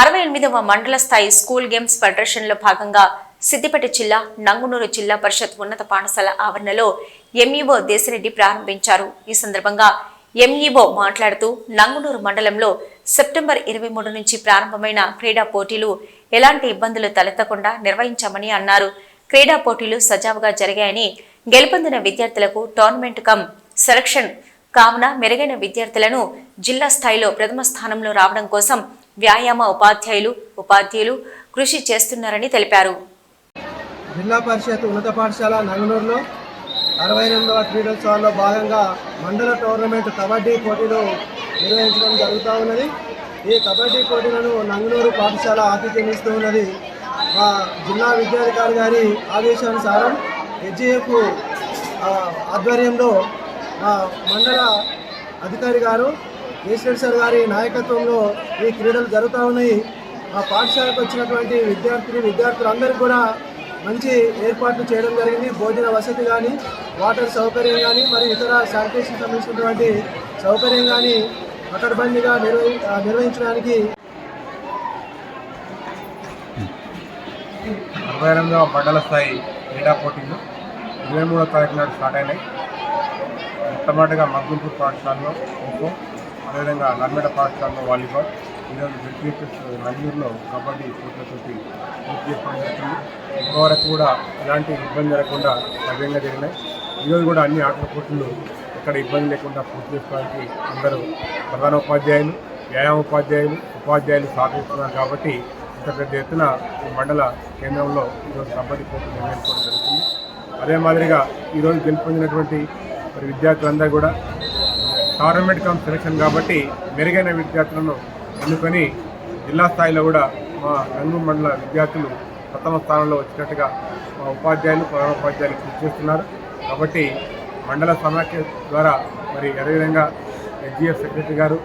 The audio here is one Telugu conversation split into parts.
అరవై ఎనిమిదవ మండల స్థాయి స్కూల్ గేమ్స్ ఫెడరేషన్లో భాగంగా సిద్దిపేట జిల్లా నంగునూరు జిల్లా పరిషత్ ఉన్నత పాఠశాల ఆవరణలో ఎంఈఓ దేశిరెడ్డి ప్రారంభించారు. ఈ సందర్భంగా ఎంఈఓ మాట్లాడుతూ నంగునూరు మండలంలో సెప్టెంబర్ ఇరవై మూడు నుంచి ప్రారంభమైన క్రీడా పోటీలు ఎలాంటి ఇబ్బందులు తలెత్తకుండా నిర్వహించామని అన్నారు. క్రీడా పోటీలు సజావుగా జరిగాయని గెలుపొందిన విద్యార్థులకు టోర్నమెంట్ కమ్ సెలక్షన్ కావున మెరుగైన విద్యార్థులను జిల్లా స్థాయిలో ప్రథమ స్థానంలో రావడం కోసం వ్యాయామ ఉపాధ్యాయులు ఉపాధ్యాయులు కృషి చేస్తున్నారని తెలిపారు. జిల్లా పరిషత్ ఉన్నత పాఠశాల నంగనూరులో అరవై ఎనిమిదవ క్రీడోత్సవాల్లో భాగంగా మండల టోర్నమెంట్ కబడ్డీ పోటీలు నిర్వహించడం జరుగుతూ ఉన్నది. ఈ కబడ్డీ పోటీలను నంగనూరు పాఠశాల ఆతిథ్యం ఇస్తూ ఉన్నది. మా జిల్లా విద్యాధికారి గారి ఆదేశానుసారం హెచ్ఏఎఫ్ ఆధ్వర్యంలో మా మండల అధికారి గారు ఈశ్వర్ సార్ గారి నాయకత్వంలో ఈ క్రీడలు జరుగుతూ ఉన్నాయి. ఆ పాఠశాలకు వచ్చినటువంటి విద్యార్థులు విద్యార్థులందరూ కూడా మంచి ఏర్పాట్లు చేయడం జరిగింది. భోజన వసతి కానీ వాటర్ సౌకర్యం కానీ మరియు ఇతర శానిటేషన్ సంబంధించినటువంటి సౌకర్యం కానీ పకడ్బందీగా నిర్వహి నిర్వహించడానికి అరవై ఎనిమిదవ మండల స్థాయి క్రీడా పోటీలు ఇరవై మూడో తారీఖు నాడు స్టార్ట్ అయినాయి. మొట్టమొదటిగా మగ్గుంపూర్ పాఠశాలలో ఖోఖో అదేవిధంగా నర్మేడ పాఠశాలలో వాలీబాల్ ఈరోజు క్రికెట్ నంగూరులో కబడ్డీ పోటీలతోటి పూర్తి చేసుకోవడం జరుగుతుంది ఇంతవరకు కూడా ఎలాంటి ఇబ్బంది జరగకుండా సవ్యంగా జరిగినాయి. ఈరోజు కూడా అన్ని ఆటల పోటీలు ఎక్కడ ఇబ్బంది లేకుండా పూర్తి చేసుకోవడానికి అందరూ ప్రధాన ఉపాధ్యాయులు వ్యాయామ ఉపాధ్యాయులు ఉపాధ్యాయులు సహకరిస్తున్నారు కాబట్టి ఇంత పెద్ద ఎత్తున ఈ మండల కేంద్రంలో ఈరోజు కబడ్డీ పోటీలు నిర్వహించుకోవడం జరుగుతుంది. అదే మాదిరిగా ఈరోజు గెలుపొందినటువంటి మరి విద్యార్థులందరూ కూడా గవర్నమెంట్ కమ్ సెలక్షన్ కాబట్టి మెరుగైన విద్యార్థులను ఎన్నుకొని జిల్లా స్థాయిలో కూడా మా రంగు మండల విద్యార్థులు ప్రథమ స్థానంలో వచ్చినట్టుగా మా ఉపాధ్యాయులు ప్రధాన ఉపాధ్యాయులు కృషి చేస్తున్నారు. కాబట్టి మండల సమాఖ్య ద్వారా మరి అదేవిధంగా ఎస్జిఎఫ్ సెక్రటరీ గారు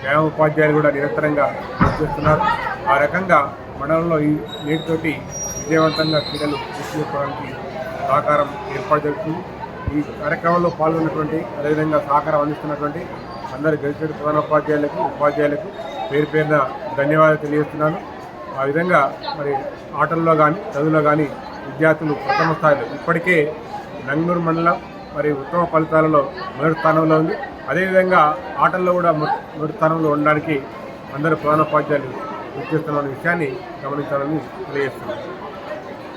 వ్యాయామ ఉపాధ్యాయులు కూడా నిరంతరంగా కృషి చేస్తున్నారు. ఆ రకంగా మండలంలో ఈ నేటితోటి విజయవంతంగా క్రీడలు కృషి చేసుకోవడానికి సహకారం ఏర్పాటు జరుగుతుంది. ఈ కార్యక్రమంలో పాల్గొన్నటువంటి అదేవిధంగా సహకారం అందిస్తున్నటువంటి అందరి గెలిచిన ప్రధాన ఉపాధ్యాయులకు ఉపాధ్యాయులకు పేరు పేరున ధన్యవాదాలు తెలియజేస్తున్నాను. ఆ విధంగా మరి ఆటల్లో కానీ చదువులో కానీ విద్యార్థులు ప్రథమ స్థాయిలో ఇప్పటికే నంగూరు మండలం మరి ఉత్తమ ఫలితాలలో మొదటి స్థానంలో ఉంది. అదేవిధంగా ఆటల్లో కూడా మొదటి స్థానంలో ఉండడానికి అందరూ ప్రధాన ఉపాధ్యాయులు కృషి చేస్తున్న విషయాన్ని గమనించాలని తెలియజేస్తున్నాను.